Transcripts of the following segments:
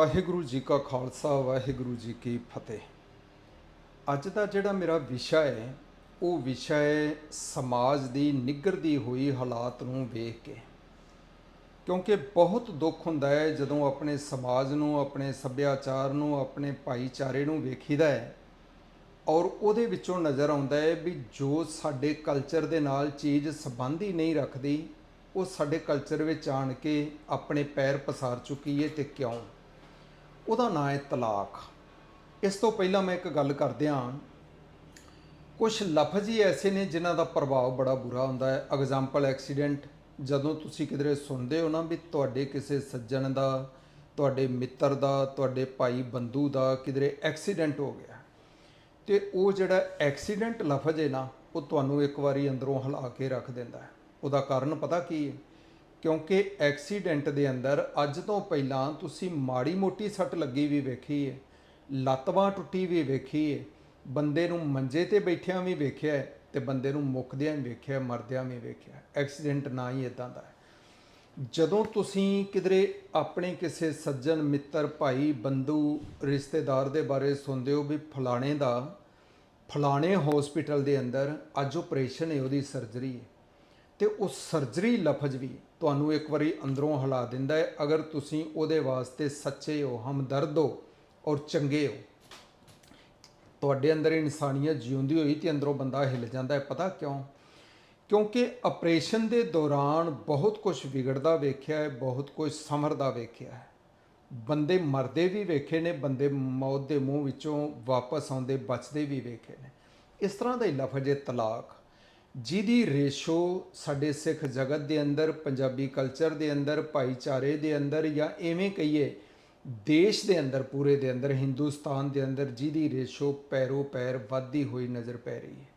ਵਾਹਿਗੁਰੂ ਜੀ ਕਾ ਖਾਲਸਾ, ਵਾਹਿਗੁਰੂ ਜੀ ਕੀ ਫਤਿਹ। ਅੱਜ ਦਾ ਜਿਹੜਾ ਮੇਰਾ ਵਿਸ਼ਾ ਹੈ, ਉਹ ਵਿਸ਼ਾ ਹੈ ਸਮਾਜ ਦੀ ਨਿੱਘਰਦੀ ਹੋਈ ਹਾਲਾਤ ਨੂੰ ਵੇਖ ਕੇ। ਕਿਉਂਕਿ ਬਹੁਤ ਦੁੱਖ ਹੁੰਦਾ ਹੈ ਜਦੋਂ ਆਪਣੇ ਸਮਾਜ ਨੂੰ, ਆਪਣੇ ਸੱਭਿਆਚਾਰ ਨੂੰ, ਆਪਣੇ ਭਾਈਚਾਰੇ ਨੂੰ ਵੇਖੀਦਾ ਹੈ ਔਰ ਉਹਦੇ ਵਿੱਚੋਂ ਨਜ਼ਰ ਆਉਂਦਾ ਹੈ ਵੀ ਜੋ ਸਾਡੇ ਕਲਚਰ ਦੇ ਨਾਲ ਚੀਜ਼ ਸੰਬੰਧ ਹੀ ਨਹੀਂ ਰੱਖਦੀ, ਉਹ ਸਾਡੇ ਕਲਚਰ ਵਿੱਚ ਆਣ ਕੇ ਆਪਣੇ ਪੈਰ ਪਸਾਰ ਚੁੱਕੀ ਹੈ ਤੇ ਕਿਉਂ? ਉਹਦਾ ਨਾਂ ਹੈ ਤਲਾਕ। ਇਸ ਤੋਂ ਪਹਿਲਾਂ ਮੈਂ ਇੱਕ ਗੱਲ ਕਰਦਿਆਂ ਕੁਝ ਲਫ਼ਜ਼ ਹੀ ਐਸੇ ਨੇ ਜਿਨ੍ਹਾਂ ਦਾ ਪ੍ਰਭਾਵ ਬੜਾ ਬੁਰਾ ਹੁੰਦਾ ਹੈ। ਐਗਜ਼ਾਮਪਲ ਐਕਸੀਡੈਂਟ ਜਦੋਂ ਤੁਸੀਂ ਕਿਧਰੇ ਸੁਣਦੇ ਹੋ ਨਾ ਵੀ ਤੁਹਾਡੇ ਕਿਸੇ ਸੱਜਣ ਦਾ, ਤੁਹਾਡੇ ਮਿੱਤਰ ਦਾ, ਤੁਹਾਡੇ ਭਾਈ ਬੰਧੂ ਦਾ ਕਿਧਰੇ ਐਕਸੀਡੈਂਟ ਹੋ ਗਿਆ। ਤੇ ਉਹ ਜਿਹੜਾ ਐਕਸੀਡੈਂਟ ਲਫ਼ਜ਼ ਹੈ ਨਾ, ਉਹ ਤੁਹਾਨੂੰ ਇੱਕ ਵਾਰੀ ਅੰਦਰੋਂ ਹਿਲਾ ਕੇ ਰੱਖ ਦਿੰਦਾ ਹੈ। ਉਹਦਾ ਕਾਰਨ ਪਤਾ ਕੀ ਹੈ? ਕਿਉਂਕਿ ਐਕਸੀਡੈਂਟ ਦੇ ਅੰਦਰ ਅੱਜ ਤੋਂ ਪਹਿਲਾਂ ਤੁਸੀਂ ਮਾੜੀ ਮੋਟੀ ਸੱਟ ਲੱਗੀ ਵੀ ਵੇਖੀ ਹੈ ਲੱਤ ਬਾਂਹ ਟੁੱਟੀ ਵੀ ਵੇਖੀ ਹੈ ਬੰਦੇ ਨੂੰ ਮੰਜੇ ਤੇ ਬੈਠਿਆਂ ਵੀ ਵੇਖਿਆ ਹੈ ਤੇ ਬੰਦੇ ਨੂੰ ਮੁੱਕਦਿਆਂ ਵੀ ਵੇਖਿਆ, ਮਰਦਿਆਂ ਵੀ ਵੇਖਿਆ, ਐਕਸੀਡੈਂਟ ਨਾ ਹੀ ਇਦਾਂ ਦਾ ਹੈ। ਜਦੋਂ ਤੁਸੀਂ ਕਿਧਰੇ ਆਪਣੇ ਕਿਸੇ ਸੱਜਣ, ਮਿੱਤਰ, ਭਾਈ, ਬੰਧੂ, ਰਿਸ਼ਤੇਦਾਰ ਦੇ ਬਾਰੇ ਸੁਣਦੇ ਹੋ ਵੀ ਫਲਾਣੇ ਦਾ, ਫਲਾਣੇ ਹਸਪੀਟਲ ਦੇ ਅੰਦਰ ਅੱਜ ਆਪਰੇਸ਼ਨ ਹੈ ਉਹਦੀ ਸਰਜਰੀ ਹੈ ਤੇ ਉਹ ਸਰਜਰੀ ਲਫ਼ਜ਼ ਵੀ ਤੁਹਾਨੂੰ ਇੱਕ ਵਾਰੀ ਅੰਦਰੋਂ ਹਿਲਾ ਦਿੰਦਾ ਹੈ। ਅਗਰ ਤੁਸੀਂ ਉਹਦੇ ਵਾਸਤੇ ਸੱਚੇ ਹੋ, ਹਮਦਰਦ ਹੋ ਔਰ ਚੰਗੇ ਹੋ, ਤੁਹਾਡੇ ਅੰਦਰ ਇਨਸਾਨੀਅਤ ਜਿਉਂਦੀ ਹੋਈ ਤੇ ਅੰਦਰੋਂ ਬੰਦਾ ਹਿੱਲ ਜਾਂਦਾ ਹੈ। ਪਤਾ ਕਿਉਂ? ਕਿਉਂਕਿ ਆਪਰੇਸ਼ਨ ਦੇ ਦੌਰਾਨ ਬਹੁਤ ਕੁਝ ਵਿਗੜਦਾ ਵੇਖਿਆ ਹੈ, ਬਹੁਤ ਕੁਝ ਸਮਰਦਾ ਵੇਖਿਆ ਹੈ। ਬੰਦੇ ਮਰਦੇ ਵੀ ਵੇਖੇ ਨੇ, ਬੰਦੇ ਮੌਤ ਦੇ ਮੂੰਹ ਵਿੱਚੋਂ ਵਾਪਸ ਆਉਂਦੇ, ਬਚਦੇ ਵੀ ਵੇਖੇ ਨੇ। ਇਸ ਤਰ੍ਹਾਂ ਦਾ ਹੀ ਲਫ਼ਜ਼ ਹੈ ਤਲਾਕ। ਜਿਹਦੀ ਰੇਸ਼ੋ ਸਾਡੇ ਸਿੱਖ ਜਗਤ ਦੇ ਅੰਦਰ, ਪੰਜਾਬੀ ਕਲਚਰ ਦੇ ਅੰਦਰ, ਭਾਈਚਾਰੇ ਦੇ ਅੰਦਰ ਜਾਂ ਐਵੇਂ ਕਹੀਏ, ਦੇਸ਼ ਦੇ ਅੰਦਰ, ਪੂਰੇ ਦੇ ਅੰਦਰ, ਹਿੰਦੁਸਤਾਨ ਦੇ ਅੰਦਰ ਜਿਹਦੀ ਰੇਸ਼ੋ ਪੈਰੋ ਪੈਰ ਵੱਧਦੀ ਹੋਈ ਨਜ਼ਰ ਪੈ ਰਹੀ ਹੈ।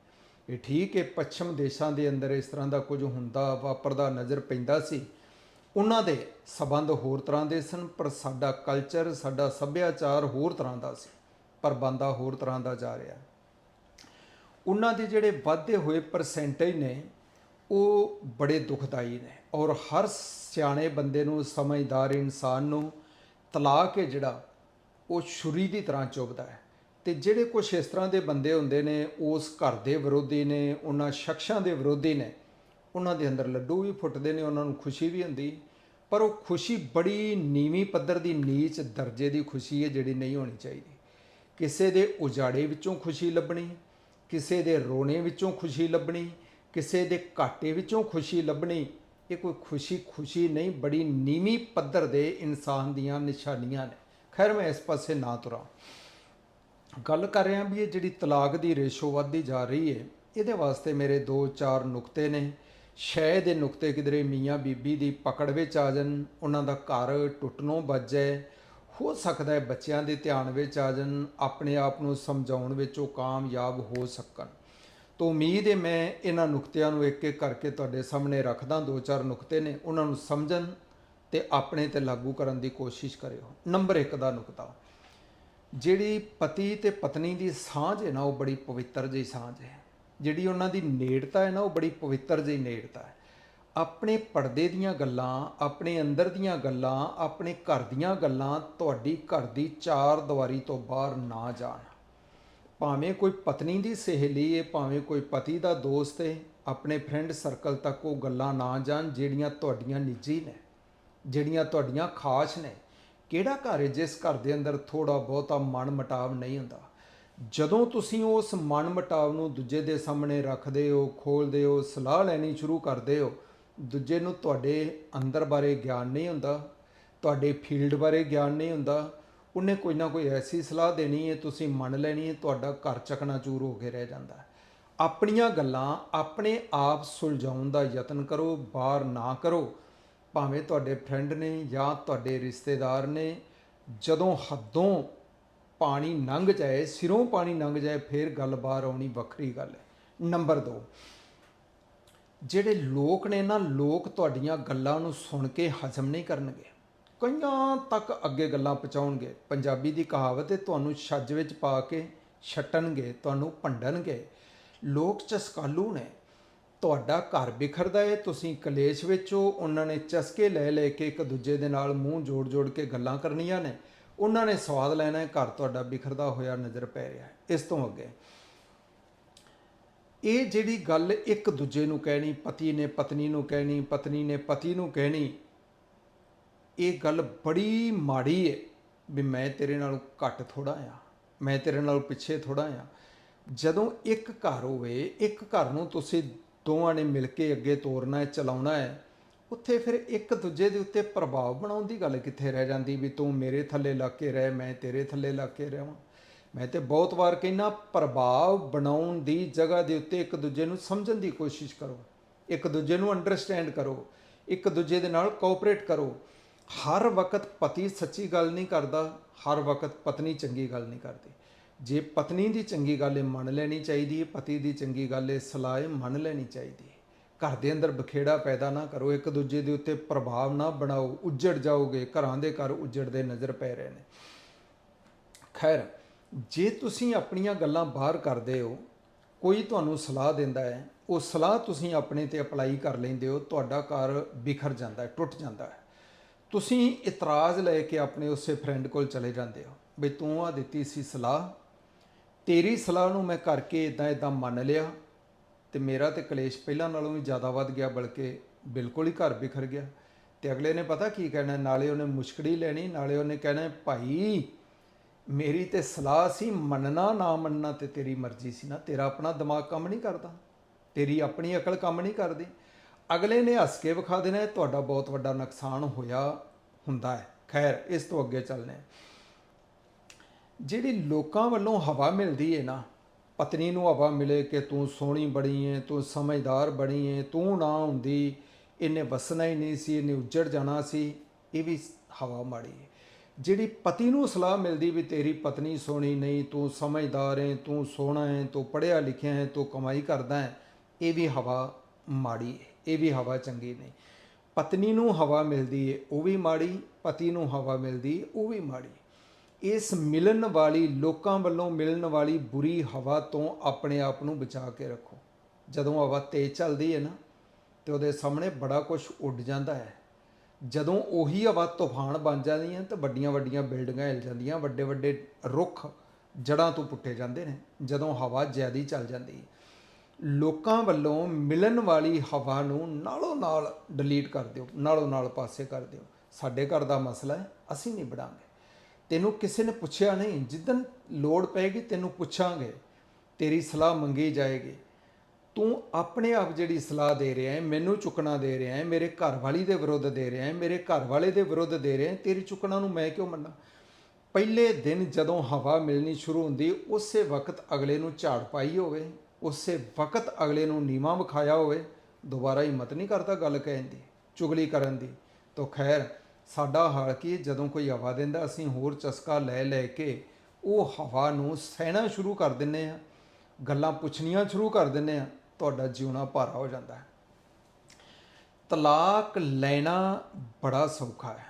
ਇਹ ਠੀਕ ਹੈ, ਪੱਛਮ ਦੇਸ਼ਾਂ ਦੇ ਅੰਦਰ ਇਸ ਤਰ੍ਹਾਂ ਦਾ ਕੁਝ ਹੁੰਦਾ, ਵਾਪਰਦਾ ਨਜ਼ਰ ਪੈਂਦਾ ਸੀ। ਉਹਨਾਂ ਦੇ ਸਬੰਧ ਹੋਰ ਤਰ੍ਹਾਂ ਦੇ ਸਨ, ਪਰ ਸਾਡਾ ਕਲਚਰ ਸਾਡਾ ਸੱਭਿਆਚਾਰ ਹੋਰ ਤਰ੍ਹਾਂ ਦਾ ਸੀ, ਪਰ ਬੰਦਾ ਹੋਰ ਤਰ੍ਹਾਂ ਦਾ ਜਾ ਰਿਹਾ। ਉਹਨਾਂ ਦੇ ਜਿਹੜੇ ਵੱਧਦੇ ਹੋਏ ਪਰਸੈਂਟੇਜ ਨੇ, ਉਹ ਬੜੇ ਦੁਖਦਾਈ ਨੇ। ਔਰ ਹਰ ਸਿਆਣੇ ਬੰਦੇ ਨੂੰ, ਸਮਝਦਾਰ ਇਨਸਾਨ ਨੂੰ ਤਲਾਕ ਹੈ ਜਿਹੜਾ, ਉਹ ਛੁਰੀ ਦੀ ਤਰ੍ਹਾਂ ਚੁਭਦਾ ਹੈ। ਤੇ ਜਿਹੜੇ ਕੁਝ ਇਸ ਤਰ੍ਹਾਂ ਦੇ ਬੰਦੇ ਹੁੰਦੇ ਨੇ, ਉਸ ਘਰ ਦੇ ਵਿਰੋਧੀ ਨੇ, ਉਹਨਾਂ ਸ਼ਖਸਾਂ ਦੇ ਵਿਰੋਧੀ ਨੇ, ਉਹਨਾਂ ਦੇ ਅੰਦਰ ਲੱਡੂ ਵੀ ਫੁੱਟਦੇ ਨੇ, ਉਹਨਾਂ ਨੂੰ ਖੁਸ਼ੀ ਵੀ ਹੁੰਦੀ। ਪਰ ਉਹ ਖੁਸ਼ੀ ਬੜੀ ਨੀਵੀਂ ਪੱਧਰ ਦੀ ਨੀਚ ਦਰਜੇ ਦੀ ਖੁਸ਼ੀ ਹੈ, ਜਿਹੜੀ ਨਹੀਂ ਹੋਣੀ ਚਾਹੀਦੀ। ਕਿਸੇ ਦੇ ਉਜਾੜੇ ਵਿੱਚੋਂ ਖੁਸ਼ੀ ਲੱਭਣੀ ਕਿਸੇ ਦੇ ਰੋਣੇ ਵਿੱਚੋਂ ਖੁਸ਼ੀ ਲੱਭਣੀ, ਕਿਸੇ ਦੇ ਘਾਟੇ ਵਿੱਚੋਂ ਖੁਸ਼ੀ ਲੱਭਣੀ, ਇਹ ਕੋਈ ਖੁਸ਼ੀ ਖੁਸ਼ੀ ਨਹੀਂ, ਬੜੀ ਨੀਵੀਂ ਪੱਧਰ ਦੇ ਇਨਸਾਨ ਦੀਆਂ ਨਿਸ਼ਾਨੀਆਂ ਨੇ। ਖੈਰ, ਮੈਂ ਇਸ ਪਾਸੇ ਨਾ ਤੁਰਾਂ। ਗੱਲ ਕਰ ਰਿਹਾ ਵੀ ਇਹ ਜਿਹੜੀ ਤਲਾਕ ਦੀ ਰੇਸ਼ੋ ਵੱਧਦੀ ਜਾ ਰਹੀ ਹੈ, ਇਹਦੇ ਵਾਸਤੇ ਮੇਰੇ 2-4 ਨੁਕਤੇ ਨੇ। ਸ਼ਾਇਦ ਇਹ ਨੁਕਤੇ ਕਿਧਰੇ ਮੀਆਂ ਬੀਬੀ ਦੀ ਪਕੜ ਵਿੱਚ ਆ ਜਾਣ, ਉਹਨਾਂ ਦਾ ਘਰ ਟੁੱਟਣੋਂ ਬਚ ਜਾਏ ਹੋ ਸਕਦਾ ਹੈ ਬੱਚਿਆਂ ਦੇ ਧਿਆਨ ਵਿੱਚ ਆ ਜਾਣ, ਆਪਣੇ ਆਪ ਨੂੰ ਸਮਝਾਉਣ ਵਿੱਚ ਉਹ ਕਾਮਯਾਬ ਹੋ ਸਕਣ। ਤੋਂ ਉਮੀਦ ਹੈ ਮੈਂ ਇਹਨਾਂ ਨੁਕਤਿਆਂ ਨੂੰ ਇੱਕ ਇੱਕ ਕਰਕੇ ਤੁਹਾਡੇ ਸਾਹਮਣੇ ਰੱਖਦਾ, ਦੋ ਚਾਰ ਨੁਕਤੇ ਨੇ, ਉਹਨਾਂ ਨੂੰ ਸਮਝਣ ਤੇ ਆਪਣੇ ਤੇ ਲਾਗੂ ਕਰਨ ਦੀ ਕੋਸ਼ਿਸ਼ ਕਰਿਓ। ਨੰਬਰ 1 ਦਾ ਨੁਕਤਾ। ਜਿਹੜੀ ਪਤੀ ਤੇ ਪਤਨੀ ਦੀ ਸਾਂਝ ਹੈ ਨਾ, ਉਹ ਬੜੀ ਪਵਿੱਤਰ ਜਿਹੀ ਸਾਂਝ ਹੈ। ਜਿਹੜੀ ਉਹਨਾਂ ਦੀ ਨੇੜਤਾ ਹੈ ਨਾ, ਉਹ ਬੜੀ ਪਵਿੱਤਰ ਜਿਹੀ ਨੇੜਤਾ ਹੈ। ਆਪਣੇ ਪਰਦੇ ਦੀਆਂ ਗੱਲਾਂ, ਆਪਣੇ ਅੰਦਰ ਦੀਆਂ ਗੱਲਾਂ, ਆਪਣੇ ਘਰ ਦੀਆਂ ਗੱਲਾਂ ਤੁਹਾਡੀ ਘਰ ਦੀ ਚਾਰ ਦੀਵਾਰੀ ਤੋਂ ਬਾਹਰ ਨਾ ਜਾਣ। ਭਾਵੇਂ ਕੋਈ ਪਤਨੀ ਦੀ ਸਹੇਲੀ ਹੈ ਭਾਵੇਂ ਕੋਈ ਪਤੀ ਦਾ ਦੋਸਤ ਹੈ ਆਪਣੇ ਫਰੈਂਡ ਸਰਕਲ ਤੱਕ ਉਹ ਗੱਲਾਂ ਨਾ ਜਾਣ ਜਿਹੜੀਆਂ ਤੁਹਾਡੀਆਂ ਨਿੱਜੀ ਨੇ, ਜਿਹੜੀਆਂ ਤੁਹਾਡੀਆਂ ਖਾਸ ਨੇ। ਕਿਹੜਾ ਘਰ ਹੈ ਜਿਸ ਘਰ ਦੇ ਅੰਦਰ ਥੋੜਾ ਬਹੁਤਾ ਮਨ ਮਟਾਵ ਨਹੀਂ ਹੁੰਦਾ? ਜਦੋਂ ਤੁਸੀਂ ਉਸ ਮਨ ਮਟਾਵ ਨੂੰ ਦੂਜੇ ਦੇ ਸਾਹਮਣੇ ਰੱਖਦੇ ਹੋ ਖੋਲਦੇ ਹੋ, ਸਲਾਹ ਲੈਣੀ ਸ਼ੁਰੂ ਕਰਦੇ ਹੋ ਦੂਜੇ ਨੂੰ ਤੁਹਾਡੇ ਅੰਦਰ ਬਾਰੇ ਗਿਆਨ ਨਹੀਂ ਹੁੰਦਾ, ਤੁਹਾਡੇ ਫੀਲਡ ਬਾਰੇ ਗਿਆਨ ਨਹੀਂ ਹੁੰਦਾ, ਉਹਨੇ ਕੋਈ ਨਾ ਕੋਈ ਐਸੀ ਸਲਾਹ ਦੇਣੀ ਹੈ, ਤੁਸੀਂ ਮੰਨ ਲੈਣੀ ਹੈ, ਤੁਹਾਡਾ ਘਰ ਚਕਨਾਚੂਰ ਹੋ ਕੇ ਰਹਿ ਜਾਂਦਾ ਹੈ। ਆਪਣੀਆਂ ਗੱਲਾਂ ਆਪਣੇ ਆਪ ਸੁਲਝਾਉਣ ਦਾ ਯਤਨ ਕਰੋ, ਬਾਹਰ ਨਾ ਕਰੋ। ਭਾਵੇਂ ਤੁਹਾਡੇ ਫਰੈਂਡ ਨੇ ਜਾਂ ਤੁਹਾਡੇ ਰਿਸ਼ਤੇਦਾਰ ਨੇ, ਜਦੋਂ ਹੱਦੋਂ ਪਾਣੀ ਲੰਘ ਜਾਏ, ਸਿਰੋਂ ਪਾਣੀ ਲੰਘ ਜਾਏ, ਫਿਰ ਗੱਲ ਬਾਹਰ ਆਉਣੀ ਵੱਖਰੀ ਗੱਲ ਹੈ। ਨੰਬਰ 2 ਜਿਹੜੇ ਲੋਕ ਨੇ ਨਾ, ਲੋਕ ਤੁਹਾਡੀਆਂ ਗੱਲਾਂ ਨੂੰ ਸੁਣ ਕੇ ਹਜ਼ਮ ਨਹੀਂ ਕਰਨਗੇ। ਕਈਆਂ ਤੱਕ ਅੱਗੇ ਗੱਲਾਂ ਪਹੁੰਚਾਉਣਗੇ। ਪੰਜਾਬੀ ਦੀ ਕਹਾਵਤ ਹੈ, ਤੁਹਾਨੂੰ ਛੱਜ ਵਿੱਚ ਪਾ ਕੇ ਛੱਟਣਗੇ, ਤੁਹਾਨੂੰ ਭੰਡਣਗੇ। ਲੋਕ ਚਸਕਾਲੂ ਨੇ। ਤੁਹਾਡਾ ਘਰ ਬਿਖਰਦਾ ਏ, ਤੁਸੀਂ ਕਲੇਸ਼ ਵਿੱਚ ਹੋ ਉਹਨਾਂ ਨੇ ਚਸਕੇ ਲੈ ਲੈ ਕੇ ਇੱਕ ਦੂਜੇ ਦੇ ਨਾਲ ਮੂੰਹ ਜੋੜ ਜੋੜ ਕੇ ਗੱਲਾਂ ਕਰਨੀਆਂ ਨੇ। ਉਹਨਾਂ ਨੇ ਸਵਾਦ ਲੈਣਾ ਹੈ ਘਰ ਤੁਹਾਡਾ ਬਿਖਰਦਾ ਹੋਇਆ ਨਜ਼ਰ ਪੈ ਰਿਹਾ ਹੈ ਇਸ ਤੋਂ ਅੱਗੇ ਇਹ ਜਿਹੜੀ ਗੱਲ ਇੱਕ ਦੂਜੇ ਨੂੰ ਕਹਿਣੀ, ਪਤੀ ਨੇ ਪਤਨੀ ਨੂੰ ਕਹਿਣੀ, ਪਤਨੀ ਨੇ ਪਤੀ ਨੂੰ ਕਹਿਣੀ, ਇਹ ਗੱਲ ਬੜੀ ਮਾੜੀ ਹੈ ਵੀ ਮੈਂ ਤੇਰੇ ਨਾਲੋਂ ਘੱਟ ਥੋੜਾ ਆ, ਮੈਂ ਤੇਰੇ ਨਾਲੋਂ ਪਿੱਛੇ ਥੋੜਾ ਆ। ਜਦੋਂ ਇੱਕ ਘਰ ਹੋਵੇ, ਇੱਕ ਘਰ ਨੂੰ ਤੁਸੀਂ ਦੋਵਾਂ ਨੇ ਮਿਲ ਕੇ ਅੱਗੇ ਤੋਰਨਾ ਹੈ ਚਲਾਉਣਾ ਹੈ ਉੱਥੇ ਫਿਰ ਇੱਕ ਦੂਜੇ ਦੇ ਉੱਤੇ ਪ੍ਰਭਾਵ ਬਣਾਉਣ ਦੀ ਗੱਲ ਕਿੱਥੇ ਰਹਿ ਜਾਂਦੀ ਵੀ ਤੂੰ ਮੇਰੇ ਥੱਲੇ ਲੱਗ ਕੇ ਰਹਿ, ਮੈਂ ਤੇਰੇ ਥੱਲੇ ਲੱਗ ਕੇ ਰਹਾਂ ਮੈਂ ਤੇ ਬਹੁਤ ਵਾਰ ਕਹਿੰਨਾ ਪ੍ਰਭਾਵ ਬਣਾਉਣ ਦੀ ਜਗ੍ਹਾ ਦੇ ਉੱਤੇ ਇੱਕ ਦੂਜੇ ਨੂੰ ਸਮਝਣ ਦੀ ਕੋਸ਼ਿਸ਼ ਕਰੋ। ਇੱਕ ਦੂਜੇ ਨੂੰ ਅੰਡਰਸਟੈਂਡ ਕਰੋ। ਇੱਕ ਦੂਜੇ ਦੇ ਨਾਲ ਕੋਆਪਰੇਟ ਕਰੋ। ਹਰ ਵਕਤ ਪਤੀ ਸੱਚੀ ਗੱਲ ਨਹੀਂ ਕਰਦਾ, ਹਰ ਵਕਤ ਪਤਨੀ ਚੰਗੀ ਗੱਲ ਨਹੀਂ ਕਰਦੀ। ਜੇ ਪਤਨੀ ਦੀ ਚੰਗੀ ਗੱਲ ਇਹ ਮੰਨ ਲੈਣੀ ਚਾਹੀਦੀ ਹੈ ਪਤੀ ਦੀ ਚੰਗੀ ਗੱਲ ਇਹ ਸਲਾਹ ਮੰਨ ਲੈਣੀ ਚਾਹੀਦੀ। ਹੈ ਘਰ ਦੇ ਅੰਦਰ ਬਖੇੜਾ ਪੈਦਾ ਨਾ ਕਰੋ, ਇੱਕ ਦੂਜੇ ਦੇ ਉੱਤੇ ਪ੍ਰਭਾਵ ਨਾ ਬਣਾਓ। ਉੱਜੜ ਜਾਓਗੇ, ਘਰਾਂ ਦੇ ਘਰ ਉੱਜੜਦੇ ਨਜ਼ਰ ਪੈ ਰਹੇ ਨੇ। ਖੈਰ ਜੇ ਤੁਸੀਂ ਆਪਣੀਆਂ ਗੱਲਾਂ ਬਾਹਰ ਕਰਦੇ ਹੋ, ਕੋਈ ਤੁਹਾਨੂੰ ਸਲਾਹ ਦਿੰਦਾ ਹੈ, ਉਹ ਸਲਾਹ ਤੁਸੀਂ ਆਪਣੇ ਤੇ ਅਪਲਾਈ ਕਰ ਲੈਂਦੇ ਹੋ, ਤੁਹਾਡਾ ਘਰ ਬਿਖਰ ਜਾਂਦਾ ਹੈ, ਟੁੱਟ ਜਾਂਦਾ ਹੈ। ਤੁਸੀਂ ਇਤਰਾਜ਼ ਲੈ ਕੇ ਆਪਣੇ ਉਸੇ ਫਰੈਂਡ ਕੋਲ ਚਲੇ ਜਾਂਦੇ ਹੋ, ਬਈ ਤੂੰ ਆ ਦਿੱਤੀ ਸੀ ਸਲਾਹ, ਤੇਰੀ ਸਲਾਹ ਨੂੰ ਮੈਂ ਕਰਕੇ ਇਦਾਂ ਇਦਾਂ ਮੰਨ ਲਿਆ, ਤੇ ਮੇਰਾ ਤੇ ਕਲੇਸ਼ ਪਹਿਲਾਂ ਨਾਲੋਂ ਵੀ ਜ਼ਿਆਦਾ ਵੱਧ ਗਿਆ, ਬਲਕਿ ਬਿਲਕੁਲ ਹੀ ਘਰ ਬਿਖਰ ਗਿਆ। ਤੇ ਅਗਲੇ ਨੇ ਪਤਾ ਕੀ ਕਹਿਣਾ, ਨਾਲੇ ਉਹਨੇ ਮੁਸ਼ਕੜੀ ਲੈਣੀ, ਨਾਲੇ ਉਹਨੇ ਕਹਿਣਾ, ਭਾਈ ਮੇਰੀ ਤੇ ਸਲਾਹ ਸੀ, ਮੰਨਣਾ ਨਾ ਮੰਨਣਾ ਤੇ ਤੇਰੀ ਮਰਜ਼ੀ ਸੀ ਨਾ। ਤੇਰਾ ਆਪਣਾ ਦਿਮਾਗ ਕੰਮ ਨਹੀਂ ਕਰਦਾ। ਤੇਰੀ ਆਪਣੀ ਅਕਲ ਕੰਮ ਨਹੀਂ ਕਰਦੀ। ਅਗਲੇ ਨੇ ਹੱਸ ਕੇ ਵਿਖਾ ਦੇਣਾ ਤੁਹਾਡਾ ਬਹੁਤ ਵੱਡਾ ਨੁਕਸਾਨ ਹੋਇਆ ਹੁੰਦਾ ਹੈ। ਖੈਰ, ਇਸ ਤੋਂ ਅੱਗੇ ਚੱਲਨੇ ਜਿਹੜੀ ਲੋਕਾਂ ਵੱਲੋਂ ਹਵਾ ਮਿਲਦੀ ਹੈ ਨਾ, ਪਤਨੀ ਨੂੰ ਹਵਾ ਮਿਲੇ ਕਿ ਤੂੰ ਸੋਹਣੀ ਬਣੀ ਏ, ਤੂੰ ਸਮਝਦਾਰ ਬਣੀ ਏ, ਤੂੰ ਨਾ ਹੁੰਦੀ, ਇਹਨੇ ਵਸਣਾ ਹੀ ਨਹੀਂ ਸੀ, ਇਹਨੇ ਉੱਜੜ ਜਾਣਾ ਸੀ, ਇਹ ਵੀ ਹਵਾ ਮਾੜੀ ਹੈ ਜਿਹੜੀ ਪਤੀ ਨੂੰ ਸਲਾਹ ਮਿਲਦੀ ਵੀ ਤੇਰੀ ਪਤਨੀ ਸੋਹਣੀ ਨਹੀਂ, ਤੂੰ ਸਮਝਦਾਰ ਏ ਤੂੰ ਸੋਹਣਾ ਹੈ, ਤੂੰ ਪੜ੍ਹਿਆ ਲਿਖਿਆ ਹੈ, ਤੂੰ ਕਮਾਈ ਕਰਦਾ ਹੈ, ਇਹ ਵੀ ਹਵਾ ਮਾੜੀ ਹੈ, ਇਹ ਵੀ ਹਵਾ ਚੰਗੀ ਨਹੀਂ। ਪਤਨੀ ਨੂੰ ਹਵਾ ਮਿਲਦੀ ਏ ਉਹ ਵੀ ਮਾੜੀ, ਪਤੀ ਨੂੰ ਹਵਾ ਮਿਲਦੀ ਉਹ ਵੀ ਮਾੜੀ। ਇਸ ਮਿਲਣ ਵਾਲੀ, ਲੋਕਾਂ ਵੱਲੋਂ ਮਿਲਣ ਵਾਲੀ ਬੁਰੀ ਹਵਾ ਤੋਂ ਆਪਣੇ ਆਪ ਨੂੰ ਬਚਾ ਕੇ ਰੱਖੋ। ਜਦੋਂ ਹਵਾ ਤੇਜ਼ ਚੱਲਦੀ ਹੈ ਨਾ, ਤੇ ਉਹਦੇ ਸਾਹਮਣੇ ਬੜਾ ਕੁਝ ਉੱਡ ਜਾਂਦਾ ਹੈ। ਜਦੋਂ ਉਹੀ ਹਵਾ ਤੂਫਾਨ ਬਣ ਜਾਂਦੀਆਂ ਤਾਂ ਵੱਡੀਆਂ ਵੱਡੀਆਂ ਬਿਲਡਿੰਗਾਂ ਹਿੱਲ ਜਾਂਦੀਆਂ, ਵੱਡੇ ਵੱਡੇ ਰੁੱਖ ਜੜਾਂ ਤੋਂ ਪੁੱਟੇ ਜਾਂਦੇ ਨੇ, ਜਦੋਂ ਹਵਾ ਜ਼ਿਆਦੀ ਚੱਲ ਜਾਂਦੀ ਹੈ। ਲੋਕਾਂ ਵੱਲੋਂ ਮਿਲਣ ਵਾਲੀ ਹਵਾ ਨੂੰ ਨਾਲੋਂ ਨਾਲ ਡਿਲੀਟ ਕਰ ਦਿਓ, ਨਾਲੋਂ ਨਾਲ ਪਾਸੇ ਕਰ ਦਿਓ। ਸਾਡੇ ਘਰ ਦਾ ਮਸਲਾ ਹੈ, ਅਸੀਂ ਨਹੀਂ ਬੜਾਂਗੇ ਤੈਨੂੰ ਕਿਸੇ ਨੇ ਪੁੱਛਿਆ ਨਹੀਂ ਜਿੱਦਨ ਲੋੜ ਪਏਗੀ ਤੈਨੂੰ ਪੁੱਛਾਂਗੇ, ਤੇਰੀ ਸਲਾਹ ਮੰਗੀ ਜਾਏਗੀ। ਤੂੰ ਆਪਣੇ ਆਪ ਜਿਹੜੀ ਸਲਾਹ ਦੇ ਰਿਹਾ ਹੈ, ਮੈਨੂੰ ਚੁੱਕਣਾ ਦੇ ਰਿਹਾ ਹੈ, ਮੇਰੇ ਘਰ ਵਾਲੀ ਦੇ ਵਿਰੁੱਧ ਦੇ ਰਿਹਾ ਹੈ, ਮੇਰੇ ਘਰ ਵਾਲੇ ਦੇ ਵਿਰੁੱਧ ਦੇ ਰਿਹਾ ਹੈ, ਤੇਰੀ ਚੁੱਕਣਾ ਨੂੰ ਮੈਂ ਕਿਉਂ ਮੰਨਾਂ? ਪਹਿਲੇ ਦਿਨ ਜਦੋਂ ਹਵਾ ਮਿਲਣੀ ਸ਼ੁਰੂ ਹੁੰਦੀ, ਉਸੇ ਵਕਤ ਅਗਲੇ ਨੂੰ ਝਾੜ ਪਾਈ ਹੋਵੇ, ਉਸੇ ਵਕਤ ਅਗਲੇ ਨੂੰ ਨੀਵਾ ਵਿਖਾਇਆ ਹੋਵੇ, ਦੁਬਾਰਾ ਹਿੰਮਤ ਨਹੀਂ ਕਰਦਾ ਗੱਲ ਕਹਿਣ ਦੀ, ਚੁਗਲੀ ਕਰਨ ਦੀ। ਤੋ ਖੈਰ, ਸਾਡਾ ਹਾਲ ਕੀ ਜਦੋਂ ਕੋਈ ਹਵਾ ਦਿੰਦਾ, ਅਸੀਂ ਹੋਰ ਚਸਕਾ ਲੈ ਲੈ ਕੇ ਉਹ ਹਵਾ ਨੂੰ ਸਹਿਣਾ ਸ਼ੁਰੂ ਕਰ ਦਿੰਨੇ ਆ ਗੱਲਾਂ ਪੁੱਛਣੀਆਂ ਸ਼ੁਰੂ ਕਰ ਦਿੰਨੇ ਆ ਤੁਹਾਡਾ ਜਿਉਣਾ ਭਾਰਾ ਹੋ ਜਾਂਦਾ ਹੈ। ਤਲਾਕ ਲੈਣਾ ਬੜਾ ਸੌਖਾ ਹੈ।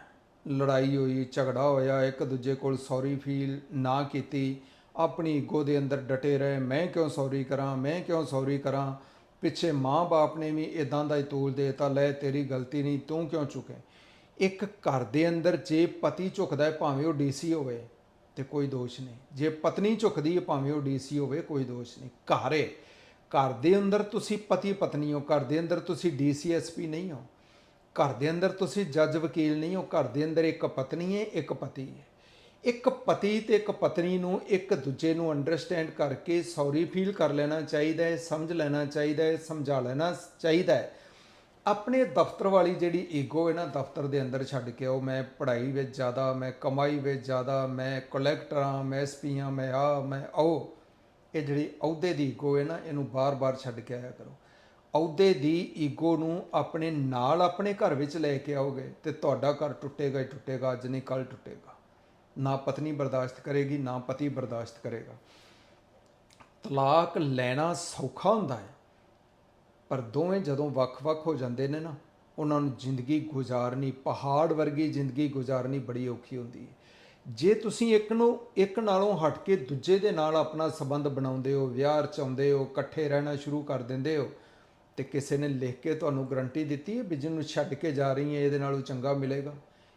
ਲੜਾਈ ਹੋਈ, ਝਗੜਾ ਹੋਇਆ, ਇੱਕ ਦੂਜੇ ਕੋਲ ਸੌਰੀ ਫੀਲ ਨਾ ਕੀਤੀ, ਆਪਣੀ ਈਗੋ ਦੇ ਅੰਦਰ ਡਟੇ ਰਹੇ, ਮੈਂ ਕਿਉਂ ਸੌਰੀ ਕਰਾਂ, ਮੈਂ ਕਿਉਂ ਸੌਰੀ ਕਰਾਂ? ਪਿੱਛੇ ਮਾਂ-ਬਾਪ ਨੇ ਵੀ ਇਦਾਂ ਦਾ ਹੀ ਤੋਲ ਦੇਤਾ, ਲੈ ਤੇਰੀ ਗਲਤੀ ਨਹੀਂ, ਤੂੰ ਕਿਉਂ ਚੁੱਕੇ? ਇੱਕ ਘਰ ਦੇ ਅੰਦਰ ਜੇ ਪਤੀ ਝੁਕਦਾ ਹੈ, ਭਾਵੇਂ ਉਹ ਡੀਸੀ ਹੋਵੇ, ਤੇ ਕੋਈ ਦੋਸ਼ ਨਹੀਂ। ਜੇ ਪਤਨੀ ਝੁਕਦੀ ਹੈ, ਭਾਵੇਂ ਉਹ ਡੀਸੀ ਹੋਵੇ, ਕੋਈ ਦੋਸ਼ ਨਹੀਂ। ਘਰ ਹੈ। ਘਰ ਦੇ ਅੰਦਰ ਤੁਸੀਂ ਪਤੀ ਪਤਨੀ ਹੋ, ਘਰ ਦੇ ਅੰਦਰ ਤੁਸੀਂ ਡੀਸੀਐਸਪੀ ਨਹੀਂ ਹੋ, ਘਰ ਦੇ ਅੰਦਰ ਤੁਸੀਂ ਜੱਜ ਵਕੀਲ ਨਹੀਂ ਹੋ, ਘਰ ਦੇ ਅੰਦਰ ਇੱਕ ਪਤਨੀ ਹੈ, ਇੱਕ ਪਤੀ ਹੈ। ਇੱਕ ਪਤੀ ਤੇ ਇੱਕ ਪਤਨੀ ਨੂੰ ਇੱਕ ਦੂਜੇ ਨੂੰ ਅੰਡਰਸਟੈਂਡ ਕਰਕੇ ਸੌਰੀ ਫੀਲ ਕਰ ਲੈਣਾ ਚਾਹੀਦਾ ਹੈ, ਸਮਝ ਲੈਣਾ ਚਾਹੀਦਾ ਹੈ, ਸਮਝਾ ਲੈਣਾ ਚਾਹੀਦਾ ਹੈ। ਆਪਣੇ ਦਫ਼ਤਰ ਵਾਲੀ ਜਿਹੜੀ ਈਗੋ ਹੈ ਨਾ, ਦਫ਼ਤਰ ਦੇ ਅੰਦਰ ਛੱਡ ਕੇ ਆਓ। ਮੈਂ ਪੜ੍ਹਾਈ ਵਿੱਚ ਜ਼ਿਆਦਾ, ਮੈਂ ਕਮਾਈ ਵਿੱਚ ਜ਼ਿਆਦਾ, ਮੈਂ ਕਲੈਕਟਰ ਹਾਂ, ਮੈਂ ਐਸਪੀ ਹਾਂ, ਮੈਂ ਆ ਮੈਂ ਉਹ। ਇਹ ਜਿਹੜੀ ਅਹੁਦੇ ਦੀ ਈਗੋ ਹੈ ਨਾ, ਇਹਨੂੰ ਬਾਰ-ਬਾਰ ਛੱਡ ਕੇ ਆਇਆ ਕਰੋ। ਅਹੁਦੇ ਦੀ ਈਗੋ ਨੂੰ ਆਪਣੇ ਨਾਲ ਆਪਣੇ ਘਰ ਵਿੱਚ ਲੈ ਕੇ ਆਓਗੇ ਤੇ ਤੁਹਾਡਾ ਘਰ ਟੁੱਟੇਗਾ ਹੀ ਟੁੱਟੇਗਾ, ਅੱਜ ਨਹੀਂ ਕੱਲ ਟੁੱਟੇਗਾ। ਨਾ ਪਤਨੀ ਬਰਦਾਸ਼ਤ ਕਰੇਗੀ, ਨਾ ਪਤੀ ਬਰਦਾਸ਼ਤ ਕਰੇਗਾ। ਤਲਾਕ ਲੈਣਾ ਸੌਖਾ ਹੁੰਦਾ ਹੈ, ਪਰ ਦੋਵੇਂ ਜਦੋਂ ਵੱਖ-ਵੱਖ ਹੋ ਜਾਂਦੇ ਨੇ ਨਾ, ਉਹਨਾਂ ਨੂੰ ਜ਼ਿੰਦਗੀ ਗੁਜ਼ਾਰਨੀ, ਪਹਾੜ ਵਰਗੀ ਜ਼ਿੰਦਗੀ ਗੁਜ਼ਾਰਨੀ ਬੜੀ ਔਖੀ ਹੁੰਦੀ ਹੈ। ਜੇ ਤੁਸੀਂ ਇੱਕ ਨੂੰ ਇੱਕ ਨਾਲੋਂ ਹਟ ਕੇ ਦੂਜੇ ਦੇ ਨਾਲ ਆਪਣਾ ਸਬੰਧ ਬਣਾਉਂਦੇ ਹੋ, ਵਿਆਹ ਰਚਾਉਂਦੇ ਹੋ, ਇਕੱਠੇ ਰਹਿਣਾ ਸ਼ੁਰੂ ਕਰ ਦਿੰਦੇ ਹੋ, ਤੇ ਕਿਸੇ ਨੇ ਲਿਖ ਕੇ ਤੁਹਾਨੂੰ ਗਰੰਟੀ ਦਿੱਤੀ ਹੈ ਵੀ ਜਿਹਨੂੰ ਛੱਡ ਕੇ ਜਾ ਰਹੀ ਹੈ, ਇਹਦੇ ਨਾਲੋਂ ਚੰਗਾ ਮਿਲੇਗਾ?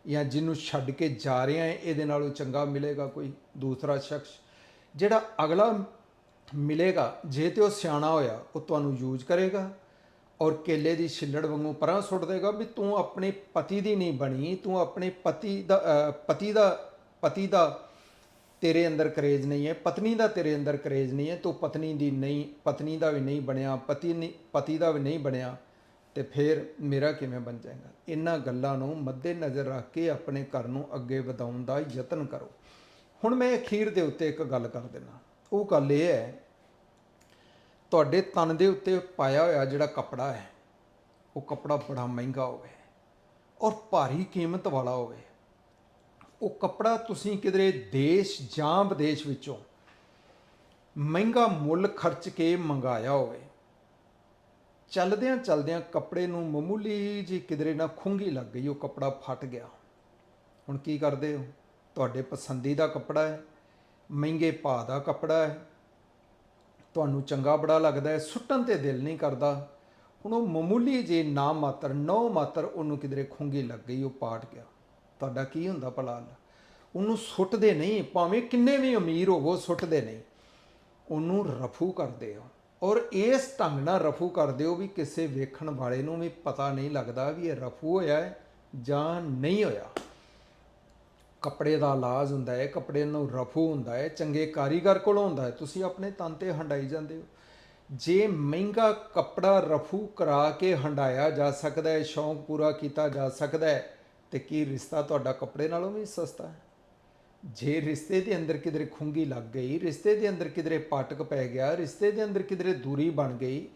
ਜਾਂ ਜਿਹਨੂੰ ਛੱਡ ਕੇ ਜਾ ਰਿਹਾ ਹੈ, ਇਹਦੇ ਨਾਲੋਂ ਚੰਗਾ ਮਿਲੇਗਾ ਕੋਈ ਦੂਸਰਾ ਸ਼ਖਸ? ਜਿਹੜਾ ਅਗਲਾ ਮਿਲੇਗਾ, ਜੇ ਤੇ ਉਹ ਸਿਆਣਾ ਹੋਇਆ, ਉਹ ਤੁਹਾਨੂੰ ਯੂਜ਼ ਕਰੇਗਾ ਔਰ ਕੇਲੇ ਦੀ ਛਿੱਲੜ ਵਾਂਗੂ ਪਰਾਂ ਸੁੱਟ ਦੇਗਾ ਵੀ ਤੂੰ ਆਪਣੇ ਪਤੀ ਦੀ ਨਹੀਂ ਬਣੀ, ਤੂੰ ਆਪਣੇ ਪਤੀ ਦਾ ਪਤੀ ਦਾ ਪਤੀ ਦਾ ਤੇਰੇ ਅੰਦਰ ਕਰੇਜ ਨਹੀਂ ਹੈ, ਪਤਨੀ ਦਾ ਤੇਰੇ ਅੰਦਰ ਕਰੇਜ ਨਹੀਂ ਹੈ, ਤੂੰ ਪਤਨੀ ਦੀ ਨਹੀਂ, ਪਤਨੀ ਦਾ ਵੀ ਨਹੀਂ ਬਣਿਆ, ਪਤੀ ਨਹੀਂ ਪਤੀ ਦਾ ਵੀ ਨਹੀਂ ਬਣਿਆ, ਤੇ ਫਿਰ ਮੇਰਾ ਕਿਵੇਂ ਬਣ ਜਾਏਗਾ? ਇਹਨਾਂ ਗੱਲਾਂ ਨੂੰ ਮੱਦੇ ਨਜ਼ਰ ਰੱਖ ਕੇ ਆਪਣੇ ਘਰ ਨੂੰ ਅੱਗੇ ਵਧਾਉਣ ਦਾ ਯਤਨ ਕਰੋ। ਹੁਣ ਮੈਂ ਅਖੀਰ ਦੇ ਉੱਤੇ ਇੱਕ ਗੱਲ ਕਰ ਦਿੰਦਾ। ਉਹ ਗੱਲ ਇਹ ਹੈ, ਤੁਹਾਡੇ ਤਨ ਦੇ ਉੱਤੇ ਪਾਇਆ ਹੋਇਆ ਜਿਹੜਾ ਕੱਪੜਾ ਹੈ, ਉਹ ਕੱਪੜਾ ਬੜਾ ਮਹਿੰਗਾ ਹੋਵੇ ਔਰ ਭਾਰੀ ਕੀਮਤ ਵਾਲਾ ਹੋਵੇ। ਉਹ ਕੱਪੜਾ ਤੁਸੀਂ ਕਿਧਰੇ ਦੇਸ਼ ਜਾਂ ਵਿਦੇਸ਼ ਵਿੱਚੋਂ ਮਹਿੰਗਾ ਮੁੱਲ ਖਰਚ ਕੇ ਮੰਗਾਇਆ ਹੋਵੇ। ਚੱਲਦਿਆਂ ਚੱਲਦਿਆਂ ਕੱਪੜੇ ਨੂੰ ਮਾਮੂਲੀ ਜੀ ਕਿਧਰੇ ਨਾ ਖੁੰਗੀ ਲੱਗ ਗਈ, ਉਹ ਕੱਪੜਾ ਫਟ ਗਿਆ। ਹੁਣ ਕੀ ਕਰਦੇ ਹੋ? ਤੁਹਾਡੇ ਪਸੰਦੀਦਾ ਕੱਪੜਾ ਹੈ, ਮਹਿੰਗੇ ਭਾਅ ਦਾ ਕੱਪੜਾ ਹੈ, ਤੁਹਾਨੂੰ ਚੰਗਾ ਬੜਾ ਲੱਗਦਾ ਹੈ, ਸੁੱਟਣ ਤੇ ਦਿਲ ਨਹੀਂ ਕਰਦਾ। ਹੁਣ ਉਹ ਮਾਮੂਲੀ ਜੇ ਨਾ ਮਾਤਰ ਨੌ ਮਾਤਰ ਉਹਨੂੰ ਕਿਧਰੇ ਖੁੰਗੀ ਲੱਗ ਗਈ, ਉਹ ਪਾਟ ਗਿਆ। ਤੁਹਾਡਾ ਕੀ ਹੁੰਦਾ ਭਲਾ ਉਹਨੂੰ ਸੁੱਟਦੇ ਨਹੀਂ, ਭਾਵੇਂ ਕਿੰਨੇ ਵੀ ਅਮੀਰ ਹੋਵੋ, ਸੁੱਟਦੇ ਨਹੀਂ। ਉਹਨੂੰ ਰਫੂ ਕਰਦੇ ਹੋ ਔਰ ਇਸ ਢੰਗ ਨਾਲ ਰਫੂ ਕਰਦੇ ਹੋ ਵੀ ਕਿਸੇ ਵੇਖਣ ਵਾਲੇ ਨੂੰ ਵੀ ਪਤਾ ਨਹੀਂ ਲੱਗਦਾ ਵੀ ਇਹ ਰਫੂ ਹੋਇਆ ਹੈ ਜਾਂ ਨਹੀਂ ਹੋਇਆ। ਕੱਪੜੇ ਦਾ ਇਲਾਜ ਹੁੰਦਾ ਹੈ, ਕੱਪੜੇ ਨੂੰ ਰਫੂ ਹੁੰਦਾ ਹੈ, ਚੰਗੇ ਕਾਰੀਗਰ ਕੋਲ ਹੁੰਦਾ ਹੈ। ਤੁਸੀਂ ਆਪਣੇ ਤਨ ਤੇ ਹੰਡਾਈ ਜਾਂਦੇ ਹੋ। ਜੇ ਮਹਿੰਗਾ ਕੱਪੜਾ ਰਫੂ ਕਰਾ ਕੇ ਹੰਡਾਇਆ ਜਾ ਸਕਦਾ ਹੈ, ਸ਼ੌਂਕ ਪੂਰਾ ਕੀਤਾ ਜਾ ਸਕਦਾ ਹੈ ਤੇ ਕੀ ਰਿਸ਼ਤਾ ਤੁਹਾਡਾ ਕੱਪੜੇ ਨਾਲੋਂ ਵੀ ਸਸਤਾ ਹੈ? ਜੇ ਰਿਸ਼ਤੇ ਦੇ ਅੰਦਰ ਕਿਧਰੇ ਖੁੰਗੀ ਲੱਗ ਗਈ, ਰਿਸ਼ਤੇ ਦੇ ਅੰਦਰ ਕਿਧਰੇ ਪਾਟਕ ਪੈ ਗਿਆ, ਰਿਸ਼ਤੇ ਦੇ ਅੰਦਰ ਕਿਧਰੇ ਦੂਰੀ ਬਣ ਗਈ,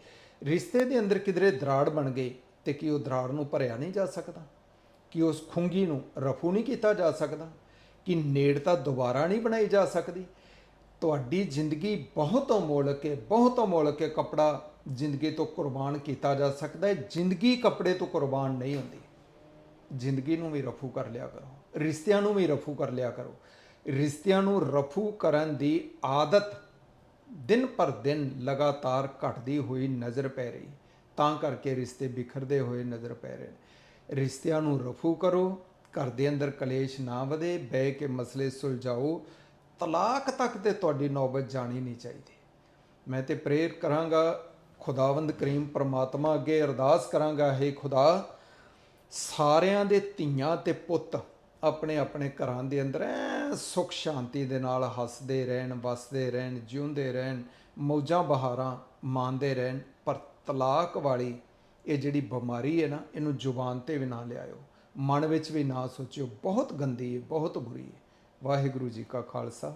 ਰਿਸ਼ਤੇ ਦੇ ਅੰਦਰ ਕਿਧਰੇ ਦਰਾੜ ਬਣ ਗਈ, ਤੇ ਕੀ ਉਹ ਦਰਾੜ ਨੂੰ ਭਰਿਆ ਨਹੀਂ ਜਾ ਸਕਦਾ? ਕਿ ਉਸ ਖੁੰਗੀ ਨੂੰ ਰਫੂ ਨਹੀਂ ਕੀਤਾ ਜਾ ਸਕਦਾ? ਕਿ ਨੇੜਤਾ ਦੁਬਾਰਾ ਨਹੀਂ ਬਣਾਈ ਜਾ ਸਕਦੀ? ਤੁਹਾਡੀ ਜ਼ਿੰਦਗੀ ਬਹੁਤ ਅਮੋਲਕ ਹੈ, ਬਹੁਤ ਅਮੋਲਕ ਹੈ, ਕਪੜਾ ਜ਼ਿੰਦਗੀ ਤੋਂ ਕੁਰਬਾਨ ਕੀਤਾ ਜਾ ਸਕਦਾ ਹੈ, ਜ਼ਿੰਦਗੀ ਕਪੜੇ ਤੋਂ ਕੁਰਬਾਨ ਨਹੀਂ ਹੁੰਦੀ। ਜ਼ਿੰਦਗੀ ਨੂੰ ਵੀ ਰਫੂ ਕਰ ਲਿਆ ਕਰੋ, ਰਿਸ਼ਤਿਆਂ ਨੂੰ ਵੀ ਰਫੂ ਕਰ ਲਿਆ ਕਰੋ। ਰਿਸ਼ਤਿਆਂ ਨੂੰ ਰਫੂ ਕਰਨ ਦੀ ਆਦਤ ਦਿਨ ਪਰ ਦਿਨ ਲਗਾਤਾਰ ਘਟਦੀ ਹੋਈ ਨਜ਼ਰ ਪੈ ਰਹੀ, ਤਾਂ ਕਰਕੇ ਰਿਸ਼ਤੇ ਬਿਖਰਦੇ ਹੋਏ ਨਜ਼ਰ ਪੈ ਰਹੇ ਨੇ। ਰਿਸ਼ਤਿਆਂ ਨੂੰ ਰਫੂ ਕਰੋ, ਘਰ ਦੇ ਅੰਦਰ ਕਲੇਸ਼ ਨਾ ਵਧੇ, ਬਹਿ ਕੇ ਮਸਲੇ ਸੁਲਝਾਓ, ਤਲਾਕ ਤੱਕ ਤੇ ਤੁਹਾਡੀ ਨੌਬਤ ਜਾਣੀ ਨਹੀਂ ਚਾਹੀਦੀ। ਮੈਂ ਤੇ ਪ੍ਰੇਰ ਕਰਾਂਗਾ, ਖੁਦਾਵੰਦ ਕਰੀਮ ਪਰਮਾਤਮਾ ਅੱਗੇ ਅਰਦਾਸ ਕਰਾਂਗਾ, ਹੈ ਖੁਦਾ ਸਾਰਿਆਂ ਦੇ ਧੀਆਂ ਤੇ ਪੁੱਤ ਆਪਣੇ ਆਪਣੇ ਘਰਾਂ ਦੇ ਅੰਦਰ ਐ ਸੁਖ ਸ਼ਾਂਤੀ ਦੇ ਨਾਲ ਹੱਸਦੇ ਰਹਿਣ, ਵਸਦੇ ਰਹਿਣ, ਜਿਉਂਦੇ ਰਹਿਣ, ਮੌਜਾਂ ਬਹਾਰਾਂ ਮਾਣਦੇ ਰਹਿਣ, ਪਰ ਤਲਾਕ ਵਾਲੀ ਇਹ ਜਿਹੜੀ ਬਿਮਾਰੀ ਹੈ ਨਾ, ਇਹਨੂੰ ਜ਼ੁਬਾਨ ਤੇ ਵੀ ਨਾ ਲਿਆਇਓ। ਮਨ ਵਿੱਚ ਵੀ ਨਾ ਸੋਚਿਓ। ਬਹੁਤ ਗੰਦੀ ਹੈ ਬਹੁਤ ਬੁਰੀ। ਹੈ ਵਾਹਿਗੁਰੂ ਜੀ ਕਾ ਖਾਲਸਾ।